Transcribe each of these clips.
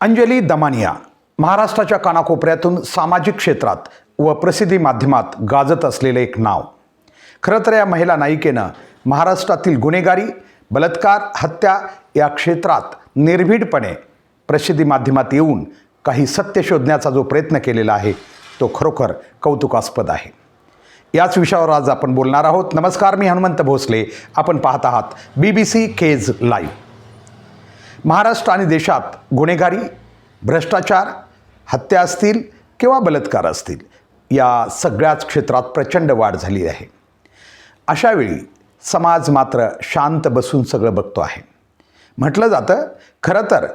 अंजली दमानिया महाराष्ट्राच्या कानाकोपऱ्यातून सामाजिक क्षेत्रात व प्रसिद्धी माध्यमात गाजत असलेलं एक नाव. खरं तर या महिला नायिकेनं महाराष्ट्रातील गुन्हेगारी बलात्कार हत्या या क्षेत्रात निर्भीडपणे प्रसिद्धी माध्यमात येऊन काही सत्य शोधण्याचा जो प्रयत्न केलेला आहे तो खरोखर कौतुकास्पद आहे. याच विषयावर आज आपण बोलणार आहोत. नमस्कार मी हनुमंत भोसले. आपण पाहत आहात B B C Kej live Maharashtra आणि देशात गुन्हेगारी भ्रष्टाचार हत्या असतील किंवा बलात्कार असतील या सगळ्याच क्षेत्रात प्रचंड वाढ झाली आहे. अशावेळी समाज मात्र शांत बसून सगळं बघतो आहे. म्हटलं जातं खरं तर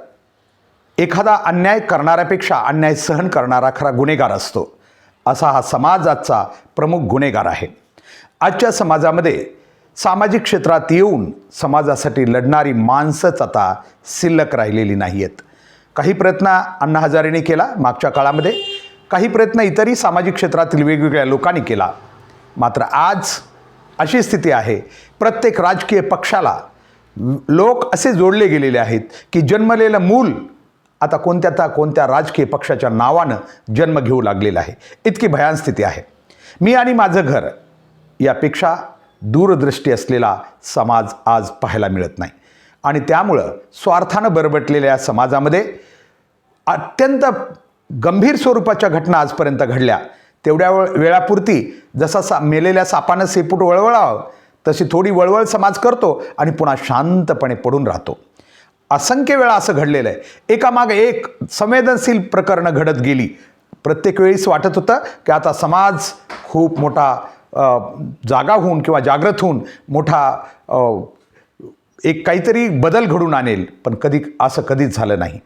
एखादा अन्याय करणाऱ्यापेक्षा अन्याय सहन करणारा खरा गुन्हेगार असतो असा हा समाजाचा प्रमुख गुन्हेगार आहे. आजच्या समाजामध्ये सामाजिक क्षेत्रात येऊन समाजासाठी लढणारी माणसंच आता शिल्लक राहिलेली नाही आहेत काही प्रयत्न अण्णा हजारेने केला मागच्या काळामध्ये. काही प्रयत्न इतरही सामाजिक क्षेत्रातील वेगवेगळ्या लोकांनी केला. मात्र आज अशी स्थिती आहे प्रत्येक राजकीय पक्षाला लोक असे जोडले गेलेले आहेत की जन्मलेलं मूल आता कोणत्या त्या कोणत्या राजकीय पक्षाच्या नावानं जन्म घेऊ लागलेला आहे. इतकी भयान स्थिती आहे. मी आणि माझं घर यापेक्षा दूरदृष्टी असलेला समाज आज पाहायला मिळत नाही. आणि त्यामुळं स्वार्थानं बरबटलेल्या समाजामध्ये अत्यंत गंभीर स्वरूपाच्या घटना आजपर्यंत घडल्या. तेवढ्या वेळ वेळापुरती जसा सा मेलेल्या सापानं सेपूट वळवळावं तशी थोडी वळवळ समाज करतो आणि पुन्हा शांतपणे पडून राहतो. असंख्य वेळा असं घडलेलं आहे. एकामागे एक संवेदनशील प्रकरणं घडत गेली. प्रत्येक वेळीच वाटत होतं की आता समाज खूप मोठा जागा होऊन किंवा जागृत होऊन मोठा एक काहीतरी बदल घडून आणेल पण कधी असं कधीच झालं नाही.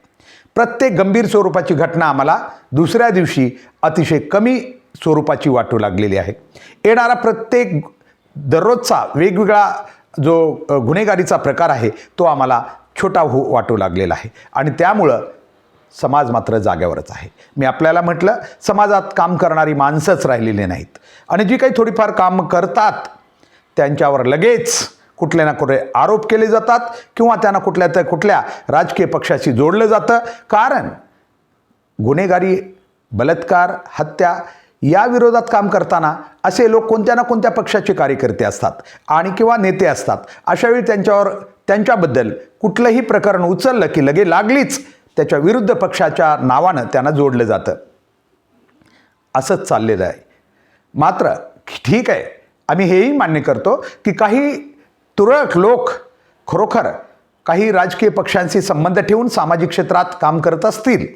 प्रत्येक गंभीर स्वरूपाची घटना आम्हाला दुसऱ्या दिवशी अतिशय कमी स्वरूपाची वाटू लागलेली आहे. येणारा प्रत्येक दररोजचा वेगवेगळा जो गुन्हेगारीचा प्रकार आहे तो आम्हाला छोटा हो वाटू लागलेला आहे. आणि त्यामुळं समाज मात्र जाग्यावरच आहे. मी आपल्याला म्हटलं समाजात काम करणारी माणसंच राहिलेली नाहीत. आणि जी काही थोडीफार काम करतात त्यांच्यावर लगेच कुठले ना कुठले आरोप केले जातात किंवा त्यांना कुठल्या तर कुठल्या राजकीय पक्षाशी जोडलं जातं. कारण गुन्हेगारी बलात्कार हत्या या विरोधात काम करताना असे लोक कोणत्या ना कोणत्या पक्षाचे कार्यकर्ते असतात आणि किंवा नेते असतात अशावेळी त्यांच्यावर त्यांच्याबद्दल कुठलंही प्रकरण उचललं की लगे लागलीच त्याच्या विरुद्ध पक्षाच्या नावानं त्यांना जोडलं जातं. असंच चाललेलं आहे. मात्र ठीक आहे. आम्ही हेही मान्य करतो की काही तुरळक लोक खरोखर काही राजकीय पक्षांशी संबंध ठेवून सामाजिक क्षेत्रात काम करत असतील.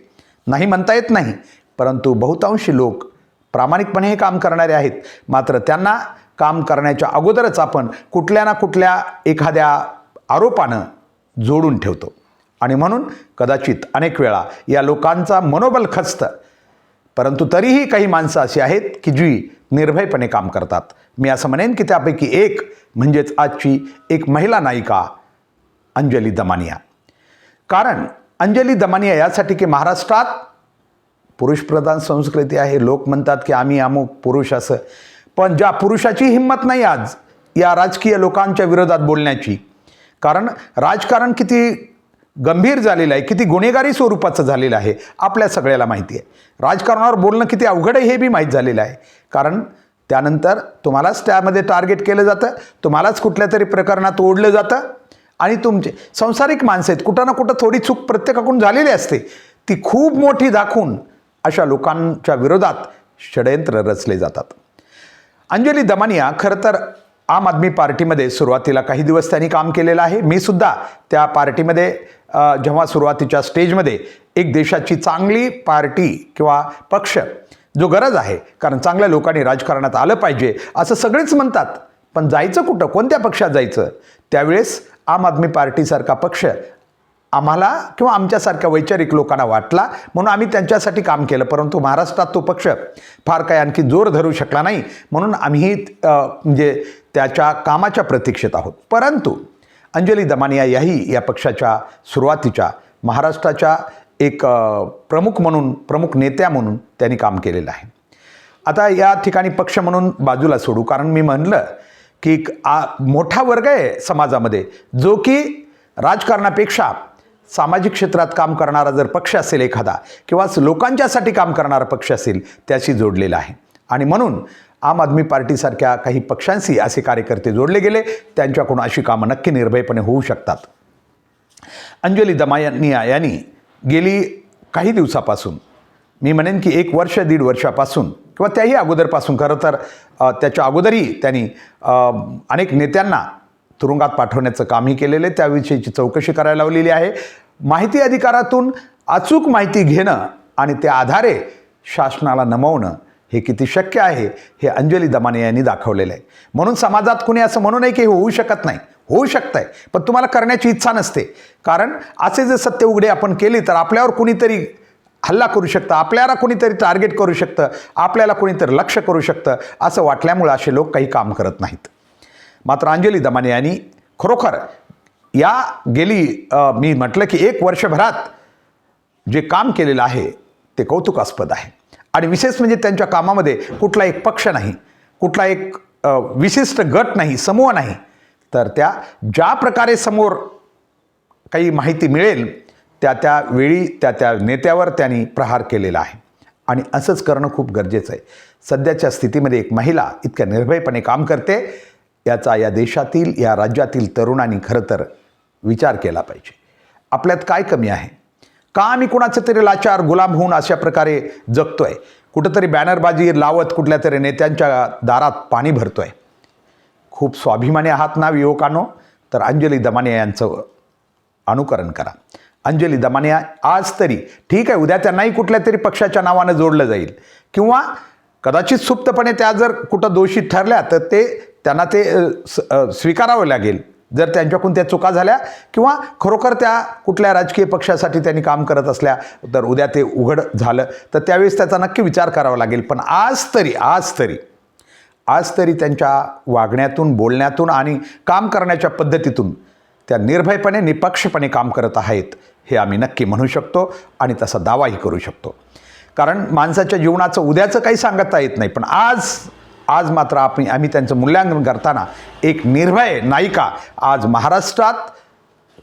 नाही म्हणता येत नाही. परंतु बहुतांशी लोक प्रामाणिकपणे हे काम करणारे आहेत. मात्र त्यांना काम करण्याच्या अगोदरच आपण कुठल्या ना कुठल्या एखाद्या आरोपानं जोडून ठेवतो. आणि म्हणून कदाचित अनेक वेळा या लोकांचा मनोबल खचतं. परंतु तरीही काही माणसं अशी आहेत की जी निर्भयपणे काम करतात. मी असं म्हणेन की त्यापैकी एक म्हणजेच आजची एक महिला नायिका अंजली दमानिया. कारण अंजली दमानिया यासाठी की महाराष्ट्रात पुरुषप्रधान संस्कृती आहे. लोक म्हणतात की आम्ही अमुक पुरुष असं. पण ज्या पुरुषाची हिंमत नाही आज या राजकीय लोकांच्या विरोधात बोलण्याची. कारण राजकारण किती गंभीर झालेलं आहे किती गुन्हेगारी स्वरूपाचं झालेलं आहे आपल्या सगळ्याला माहिती आहे. राजकारणावर बोलणं किती अवघड आहे हे बी माहीत झालेलं आहे. कारण त्यानंतर तुम्हालाच त्यामध्ये टार्गेट केलं जातं तुम्हालाच कुठल्या तरी प्रकरणात ओढलं जातं आणि तुमचे संसारिक माणसं आहेत कुठं ना कुठं थोडी चूक प्रत्येकाकडून झालेली असते. ती खूप मोठी दाखवून अशा लोकांच्या विरोधात षडयंत्र रचले जातात. अंजली दमानिया खरं तर आम आदमी पार्टीमध्ये सुरुवातीला काही दिवस त्यांनी काम केलेलं आहे. मी सुद्धा त्या पार्टीमध्ये जेव्हा सुरुवातीच्या स्टेजमध्ये एक देशाची चांगली पार्टी किंवा पक्ष जो गरज आहे कारण चांगल्या लोकांनी राजकारणात आलं पाहिजे असं सगळेच म्हणतात. पण जायचं कुठं? कोणत्या पक्षात जायचं? त्यावेळेस आम आदमी पार्टीसारखा पक्ष आम्हाला किंवा आमच्यासारख्या वैचारिक लोकांना वाटला म्हणून आम्ही त्यांच्यासाठी काम केलं. परंतु महाराष्ट्रात तो पक्ष फार काही आणखी जोर धरू शकला नाही म्हणून आम्ही म्हणजे त्याच्या कामाच्या प्रतीक्षेत आहोत. परंतु अंजली दमानिया याही या पक्षाच्या सुरुवातीच्या महाराष्ट्राच्या एक प्रमुख म्हणून प्रमुख नेत्या म्हणून त्यांनी काम केलेलं आहे. आता या ठिकाणी पक्ष म्हणून बाजूला सोडू. कारण मी म्हणलं की आ मोठा वर्ग आहे समाजामध्ये. जो की राजकारणापेक्षा सामाजिक क्षेत्रात काम करणारा जर पक्ष असेल एखादा किंवा लोकांच्यासाठी काम करणारा पक्ष असेल त्याशी जोडलेला आहे. आणि म्हणून आम आदमी पार्टीसारख्या काही पक्षांशी असे कार्यकर्ते जोडले गेले. त्यांच्याकडून अशी कामं नक्की निर्भयपणे होऊ शकतात. अंजली दमायनिया यांनी गेली काही दिवसापासून मी म्हणेन की एक वर्ष दीड वर्षापासून किंवा त्याही अगोदरपासून खरं तर त्याच्या अगोदरही त्यांनी अनेक नेत्यांना तुरुंगात पाठवण्याचं कामही केलेलं आहे. त्याविषयीची चौकशी करायला लावलेली आहे. माहिती अधिकारातून अचूक माहिती घेणं आणि त्या आधारे शासनाला नमवणं हे किती शक्य आहे हे अंजली दमाने यांनी दाखवलेलं आहे. म्हणून समाजात कुणी असं म्हणू नये की हे होऊ शकत नाही. होऊ शकतंय पण तुम्हाला करण्याची इच्छा नसते. कारण असे जे सत्य उघडे आपण केले तर आपल्यावर कुणीतरी हल्ला करू शकतं आपल्याला कुणीतरी टार्गेट करू शकतं आपल्याला कुणीतरी लक्ष करू शकतं असं वाटल्यामुळं असे लोक काही काम करत नाहीत. मात्र अंजली दमाने यांनी खरोखर या गेली मी म्हटलं की एक वर्षभरात जे काम केलेलं आहे ते कौतुकास्पद आहे. आणि विशेष म्हणजे त्यांच्या कामामध्ये कुठला एक पक्ष नाही कुठला एक विशिष्ट गट नाही समूह नाही तर त्या ज्या प्रकारे समोर काही माहिती मिळेल त्या त्या वेळी त्या त्या नेत्यावर त्यांनी प्रहार केलेला आहे. आणि असंच करणं खूप गरजेचं आहे. सध्याच्या स्थितीमध्ये एक महिला इतक्या निर्भयपणे काम करते याचा या देशातील या राज्यातील तरुणांनी खरं तर विचार केला पाहिजे. आपल्यात काय कमी आहे? का आम्ही कुणाचं तरी लाचार गुलाम होऊन अशा प्रकारे जगतोय? कुठंतरी बॅनरबाजी लावत कुठल्या तरी नेत्यांच्या दारात पाणी भरतोय. खूप स्वाभिमानी आहात ना युवकांनो? तर अंजली दमानिया यांचं अनुकरण करा. अंजली दमानिया आज तरी ठीक आहे उद्या त्यांनाही कुठल्या तरी पक्षाच्या नावानं जोडलं जाईल. किंवा कदाचित सुप्तपणे त्या जर कुठं दोषी ठरल्या तर ते त्यांना ते स- स्वीकारावं लागेल. जर त्यांच्याकडून त्या चुका झाल्या किंवा खरोखर त्या कुठल्या राजकीय पक्षासाठी त्यांनी काम करत असल्या तर उद्या ते उघड झालं तर त्यावेळेस त्याचा नक्की विचार करावा लागेल. पण आज तरी आज तरी आज तरी त्यांच्या वागण्यातून बोलण्यातून आणि काम करण्याच्या पद्धतीतून त्या निर्भयपणे निपक्षपणे काम करत आहेत हे आम्ही नक्की म्हणू शकतो आणि तसा दावाही करू शकतो. कारण माणसाच्या जीवनाचं उद्याचं काही सांगता येत नाही पण आज आज मात्र आपण आम्ही त्यांचं मूल्यांकन करताना एक निर्भय नायिका आज महाराष्ट्रात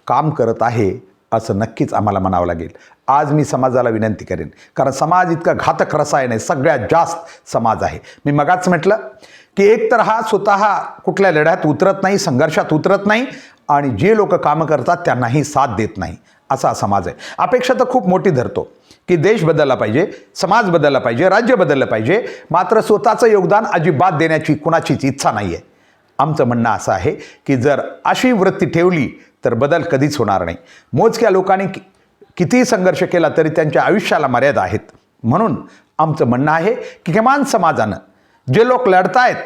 काम करत आहे असं नक्कीच आम्हाला म्हणावं लागेल. आज मी समाजाला विनंती करेन. कारण समाज इतका घातक रसायन आहे. सगळ्यात जास्त समाज आहे. मी मगाच म्हटलं की एक तर हा स्वतः कुठल्या लढ्यात उतरत नाही संघर्षात उतरत नाही आणि जे लोक कामं करतात त्यांनाही साथ देत नाही. असा समाज आहे. अपेक्षा तर खूप मोठी धरतो. की देश बदलला पाहिजे समाज बदलला पाहिजे राज्य बदललं पाहिजे. मात्र स्वतःचं योगदान अजिबात देण्याची कुणाचीच इच्छा नाही आहे आमचं म्हणणं असं आहे की जर अशी वृत्ती ठेवली तर बदल कधीच होणार नाही. मोजक्या लोकांनी कि- कितीही संघर्ष केला तरी त्यांच्या आयुष्याला मर्यादा आहेत. म्हणून आमचं म्हणणं आहे की किमान समाजानं जे लोक लढतायत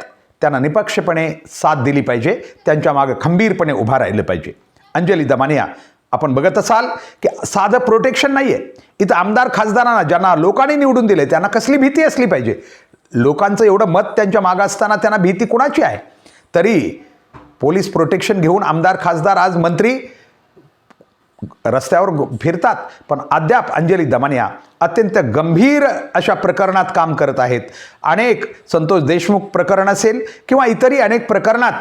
त्यांना निपक्षपणे साथ दिली पाहिजे त्यांच्या मागं खंबीरपणे उभा राहिलं पाहिजे. अंजली दमानिया आपण बघत असाल की साधं प्रोटेक्शन नाही आहे इथं आमदार खासदारांना ज्यांना लोकांनी निवडून दिले त्यांना कसली भीती असली पाहिजे? लोकांचं एवढं मत त्यांच्या मागं असताना त्यांना भीती कुणाची आहे? तरी पोलीस प्रोटेक्शन घेऊन आमदार खासदार आज मंत्री रस्त्यावर फिरतात. पण अद्याप अंजली दमानिया अत्यंत गंभीर अशा प्रकरणात काम करत आहेत. अनेक संतोष देशमुख प्रकरण असेल किंवा इतरही अनेक प्रकरणात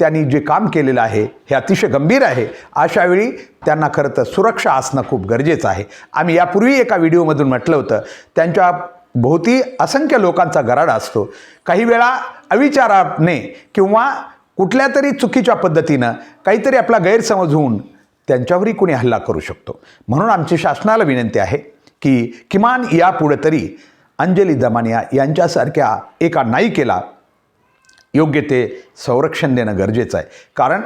त्यांनी जे काम केलेलं आहे हे अतिशय गंभीर आहे. अशावेळी त्यांना खरं तर सुरक्षा असणं खूप गरजेचं आहे. आम्ही यापूर्वी एका व्हिडिओमधून म्हटलं होतं त्यांच्या भोवती असंख्य लोकांचा गराडा असतो. काही वेळा अविचाराने किंवा कुठल्या तरी चुकीच्या पद्धतीनं काहीतरी आपला गैरसमज होऊन त्यांच्यावरही कोणी हल्ला करू शकतो. म्हणून आमची शासनाला विनंती आहे की किमान यापुढे तरी अंजली दमानिया यांच्यासारख्या एका नायिकेला योग्य ते संरक्षण देणं गरजेचं आहे. कारण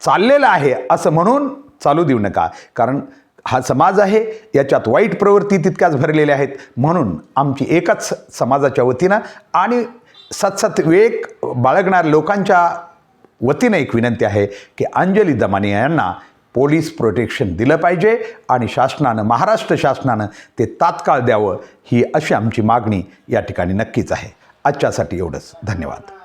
चाललेलं आहे असं म्हणून चालू देऊ नका. कारण हा समाज आहे याच्यात वाईट प्रवृत्ती तितक्याच भरलेल्या आहेत. म्हणून आमची एकच समाजाच्या वतीनं आणि सतसत विवेक बाळगणाऱ्या लोकांच्या वतीनं एक विनंती आहे की अंजली दमानिया यांना पोलीस प्रोटेक्शन दिलं पाहिजे आणि शासनानं महाराष्ट्र शासनानं ते तात्काळ द्यावं ही अशी आमची मागणी या ठिकाणी नक्कीच आहे. आजच्यासाठी एवढंच. धन्यवाद.